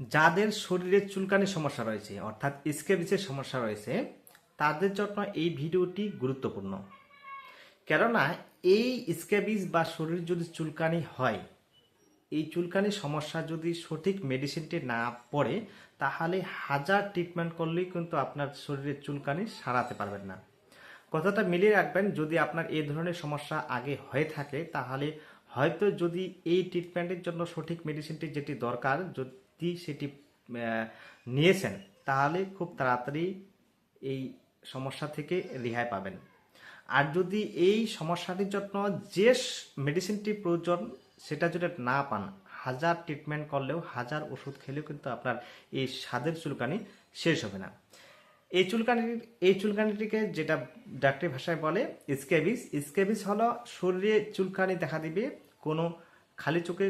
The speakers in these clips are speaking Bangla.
যাদের শরীরে চুলকানির সমস্যা রয়েছে, অর্থাৎ স্কেবিসের সমস্যা রয়েছে, তাদের জন্য এই ভিডিওটি গুরুত্বপূর্ণ। কেননা, এই স্ক্যাবিস বা শরীর যদি চুলকানি হয়, এই চুলকানির সমস্যা যদি সঠিক মেডিসিনটি না পড়ে, তাহলে হাজার ট্রিটমেন্ট করলেই কিন্তু আপনার শরীরের চুলকানি সারাতে পারবেন না। কথাটা মিলিয়ে রাখবেন, যদি আপনার এই ধরনের সমস্যা আগে হয়ে থাকে, তাহলে হয়তো যদি এই ট্রিটমেন্টের জন্য সঠিক মেডিসিনটি যেটি দরকার যদি সেটি নিয়েছেন, তাহলে খুব তাড়াতাড়ি এই সমস্যা থেকে রেহাই পাবেন। আর যদি এই সমস্যাটির জন্য যে মেডিসিনটি প্রয়োজন, সেটা যদি না পান, হাজার ট্রিটমেন্ট করলেও হাজার ওষুধ খেলেও কিন্তু আপনার এই স্বাদের চুলকানি শেষ হবে না। এই চুলকানি এই চুলকানিটিকে যেটা ডাক্তারি ভাষায় বলে স্কেবিস। স্কেবিস হলো শরীরে চুলকানি দেখা দিবে, কোনো খালি চোখে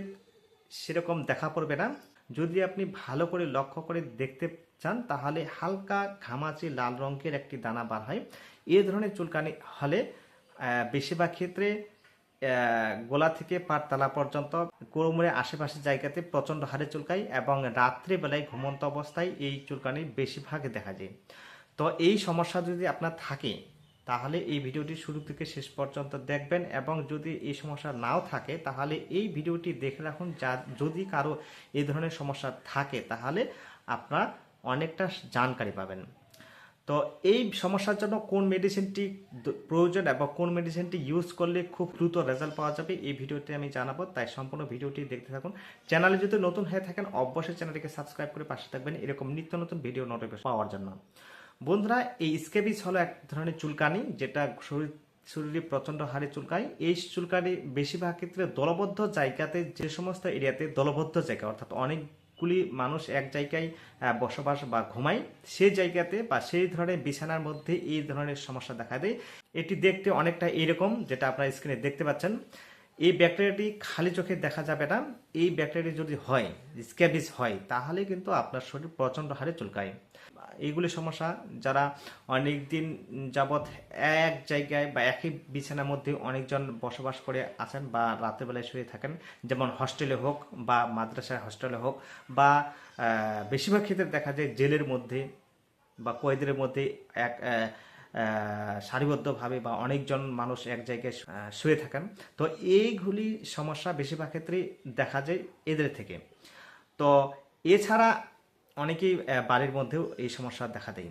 সেরকম দেখা পড়বে না। যদি আপনি ভালো করে লক্ষ্য করে দেখতে চান, তাহলে হালকা ঘামাচি লাল রঙের একটি দানা বার হয়। এ ধরনের চুলকানি হলে বেশিরভাগ ক্ষেত্রে গোলা থেকে পাট তালা পর্যন্ত কোমরের আশেপাশে জায়গাতে প্রচণ্ড হারে চুলকায় এবং রাত্রিবেলায় ঘুমন্ত অবস্থায় এই চুলকানি বেশিরভাগ দেখা যায়। তো এই সমস্যা যদি আপনার থাকে তাহলে এই ভিডিওটি শুরু থেকে শেষ পর্যন্ত দেখবেন এবং যদি এই সমস্যা নাও থাকে, তাহলে এই ভিডিওটি দেখে রাখুন। যা যদি কারও এই ধরনের সমস্যা থাকে, তাহলে আপনার অনেকটা জানকারি পাবেন। তো এই সমস্যার জন্য কোন মেডিসিনটি প্রয়োজন এবং কোন মেডিসিনটি ইউজ করলে খুব দ্রুত রেজাল্ট পাওয়া যাবে, এই ভিডিওটি আমি জানাব। তাই সম্পূর্ণ ভিডিওটি দেখতে থাকুন। চ্যানেলে যদি নতুন হয়ে থাকেন, অবশ্যই চ্যানেলটিকে সাবস্ক্রাইব করে পাশে থাকবেন। এরকম নিত্য নতুন ভিডিও নোটিফিকেশন পাওয়ার জন্য। বন্ধুরা, এই স্কেবিস হলো এক ধরনের চুলকানি যেটা শরীর, শরীরে প্রচণ্ড হারে চুলকায়। এই চুলকানি বেশিরভাগ ক্ষেত্রে দলবদ্ধ জায়গাতে, যে সমস্ত এরিয়াতে দলবদ্ধ জায়গা, অর্থাৎ অনেক অনেকগুলি মানুষ এক জায়গায় বসবাস বা ঘুমায়, সেই জায়গাতে বা সেই ধরনের বিছানার মধ্যে এই ধরনের সমস্যা দেখা দেয়। এটি দেখতে অনেকটা এরকম, যেটা আপনারা স্ক্রিনে দেখতে পাচ্ছেন। এই ব্যাকটেরিয়াটি খালি চোখে দেখা যাবে না। এই ব্যাকটেরিয়া যদি হয় স্ক্যাবিস হয়, তাহলে কিন্তু আপনার শরীর প্রচণ্ড হারে চুলকায়। এইগুলি সমস্যা, যারা অনেক দিন যাবৎ এক জায়গায় বা একই বিছানার মধ্যে অনেকজন বসবাস করে আছেন বা রাতের বেলায় শুয়ে থাকেন, যেমন হস্টেলে হোক বা মাদ্রাসায় হস্টেলে হোক বা বেশিরভাগ ক্ষেত্রে দেখা যায় জেলের মধ্যে বা কয়েদের মধ্যে এক সারিবদ্ধভাবে বা অনেকজন মানুষ এক জায়গায় শুয়ে থাকেন। তো এইগুলি সমস্যা বেশিরভাগ ক্ষেত্রেই দেখা যায় এদের থেকে। তো এছাড়া অনেকেই বাড়ির মধ্যেও এই সমস্যা দেখা দেয়।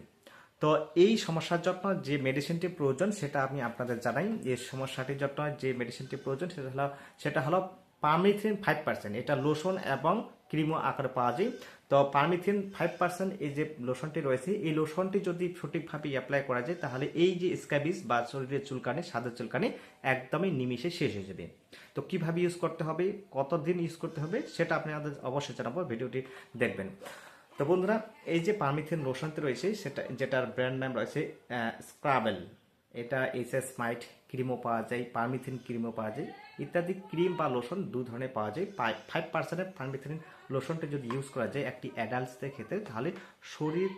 তো এই সমস্যার জন্য যে মেডিসিনটি প্রয়োজন সেটা আমি আপনাদের জানাই। এই সমস্যাটির জন্য যে মেডিসিনটি প্রয়োজন সেটা হলো সেটা হলো পারমিথিন ফাইভ পার্সেন্ট এটা লোশন এবং ক্রিমও আকারে পাওয়া যায়। তো পারমিথিন ফাইভ পার্সেন্ট এই যে লোশনটি রয়েছে, এই লোশনটি যদি সঠিকভাবে অ্যাপ্লাই করা যায়, তাহলে এই যে স্ক্যাবিস বা শরীরের চুলকানি সাদের চুলকানি একদমই নিমিষে শেষ হয়ে যাবে। তো কীভাবে ইউজ করতে হবে, কতদিন ইউজ করতে হবে, সেটা আপনাদের অবশ্যই জানাব, ভিডিওটি দেখবেন। তো বন্ধুরা, এই যে পারমিথিন লোশনটি রয়েছে, সেটা, যেটার ব্র্যান্ড নাম রয়েছে স্ক্রাবেল এটা এস এস মাইট ক্রিমও পাওয়া যায়, পারমিথিন ক্রিমও পাওয়া যায়। ইত্যাদি ক্রিম বা লোশন দু ধরনের পাওয়া যায়। ফাইভ পার্সেন্টের পারমিথিন লোশনটা যদি ইউজ করা যায় একটি অ্যাডাল্টসদের ক্ষেত্রে, তাহলে শরীর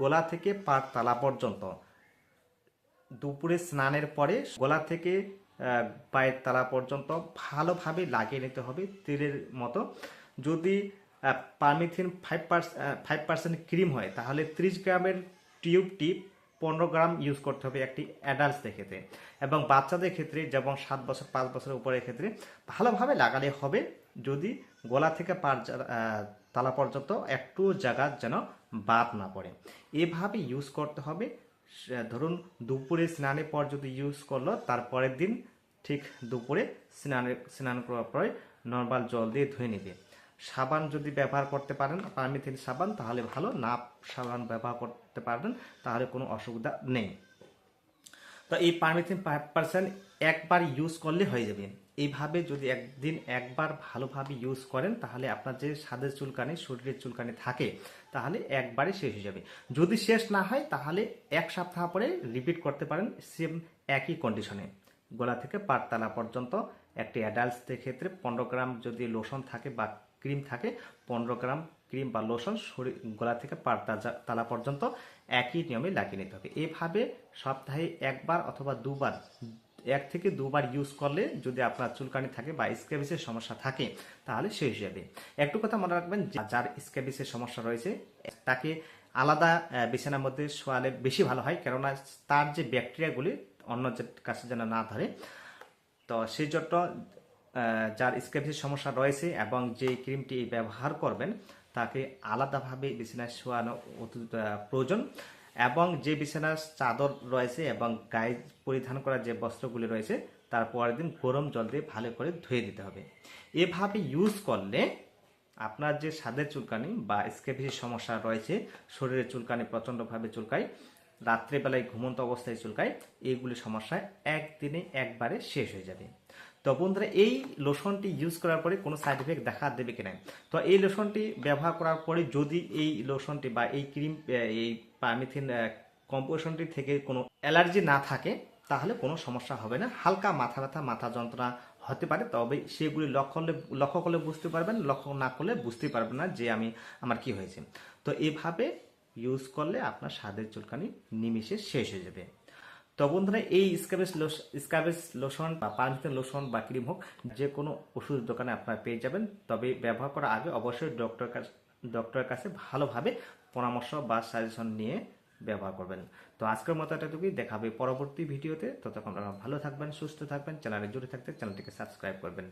গোলা থেকে পার তালা পর্যন্ত। দুপুরে স্নানের পরে গলা থেকে পায়ের তালা পর্যন্ত ভালোভাবে লাগিয়ে নিতে হবে তেলের মতো। যদি permethrin five percent five percent cream হয়, তাহলে ত্রিশ গ্রামের টিউবটি পনেরো গ্রাম ইউজ করতে হবে একটি অ্যাডাল্টসদের ক্ষেত্রে। এবং বাচ্চাদের ক্ষেত্রে যেমন সাত বছর, পাঁচ বছরের উপরের ক্ষেত্রে ভালোভাবে লাগালে হবে যদি গলা থেকে পার তালা পর্যন্ত একটু জায়গা যেন বাদ না পড়ে। এভাবে ইউজ করতে হবে। ধরুন দুপুরে স্নানের পর যদি ইউজ করল, তারপরের দিন ঠিক দুপুরে স্নানের, স্নান করার পরে নর্মাল জল দিয়ে ধুয়ে নেবে। সাবান যদি ব্যবহার করতে পারেন পারমিথিন সাবান, তাহলে ভালো। না সাবান ব্যবহার করতে পারবেন, তাহলে কোনো অসুবিধা নেই। তো এই পারমিথিন ফাইভ পার্সেন্ট একবার ইউজ করলে হয়ে যাবে। এইভাবে যদি একদিন একবার ভালোভাবে ইউজ করেন, তাহলে আপনার যে স্বাদের চুলকানি, শরীরের চুলকানি থাকে, তাহলে একবারে শেষ হয়ে যাবে। যদি শেষ না হয়, তাহলে এক সপ্তাহ পরে রিপিট করতে পারেন সেম একই কন্ডিশনে গলা থেকে পাটতলা পর্যন্ত, একটি অ্যাডাল্টসদের ক্ষেত্রে পনেরো গ্রাম যদি লোশন থাকে বা ক্রিম থাকে, পনেরো গ্রাম ক্রিম বা লোশন শরীর, গলা থেকে পার তালা পর্যন্ত একই নিয়মে লাগিয়ে নিতে হবে। এভাবে সপ্তাহে একবার অথবা দুবার, এক থেকে দুবার ইউজ করলে যদি আপনার চুলকানি থাকে বা স্ক্যাবিসের সমস্যা থাকে, তাহলে হয়ে যাবে একটু কথা মনে রাখবেন যার স্ক্যাবিসের সমস্যা রয়েছে, তাকে আলাদা বিছানার মধ্যে শোয়ালে বেশি ভালো হয়, কেননা তার যে ব্যাকটেরিয়াগুলি অন্য কাছে যেন না ধরে, তো সেই জন্য যার স্ক্যাবিসের সমস্যা রয়েছে এবং যে ক্রিমটি ব্যবহার করবেন, তাকে আলাদাভাবে বিছানায় শোয়ানো প্রয়োজন। এবং যে বিছানার চাদর রয়েছে এবং গায়ে পরিধান করা যে বস্ত্রগুলি রয়েছে, তার পরের দিন গরম জল দিয়ে ভালো করে ধুয়ে দিতে হবে। এভাবে ইউজ করলে আপনার যে স্বাদের চুলকানি বা স্ক্যাবিসের সমস্যা রয়েছে শরীরে চুলকানি প্রচণ্ডভাবে চুলকায়, রাত্রেবেলায় ঘুমন্ত অবস্থায় চুলকায় এইগুলি সমস্যা একদিনে একবারে শেষ হয়ে যাবে। তো বন্ধুরা, এই লোশনটি ইউজ করার পরে কোনো সাইড এফেক্ট দেখা দেবে কিনা? তো এই লোশনটি ব্যবহার করার পরে যদি এই লোশনটি বা এই ক্রিম এই পারমিথিন কম্পোজিশনটি থেকে কোনো অ্যালার্জি না থাকে, তাহলে কোনো সমস্যা হবে না। হালকা মাথা ব্যথা, মাথা যন্ত্রণা হতে পারে, তবে সেগুলি লক্ষ্য করলে লক্ষ্য করলে বুঝতে পারবেন, লক্ষ্য না করলে বুঝতে পারবেন না যে আমি, আমার কি হয়েছে। তো এভাবে ইউজ করলে আপনার স্বাদের চুলকানি নিমিশে শেষ হয়ে যাবে। তো বন্ধুরা, এই স্ক্রাবেস স্ক্যাবেস লোশন বা পারমিথিন লোশন বা ক্রিম হোক, যে কোনো ওষুধ দোকানে আপনারা পেয়ে যাবেন। তবে ব্যবহার করার আগে অবশ্যই ডক্টর ডক্টরের কাছে ভালোভাবে পরামর্শ বা সাজেশন নিয়ে ব্যবহার করবেন। তো আজকের মতো এতটুকুই দেখাবে পরবর্তী ভিডিওতে। ততক্ষণ ভালো থাকবেন, সুস্থ থাকবেন, চ্যানেলে জুড়ে থাকতে চ্যানেলটিকে সাবস্ক্রাইব করবেন।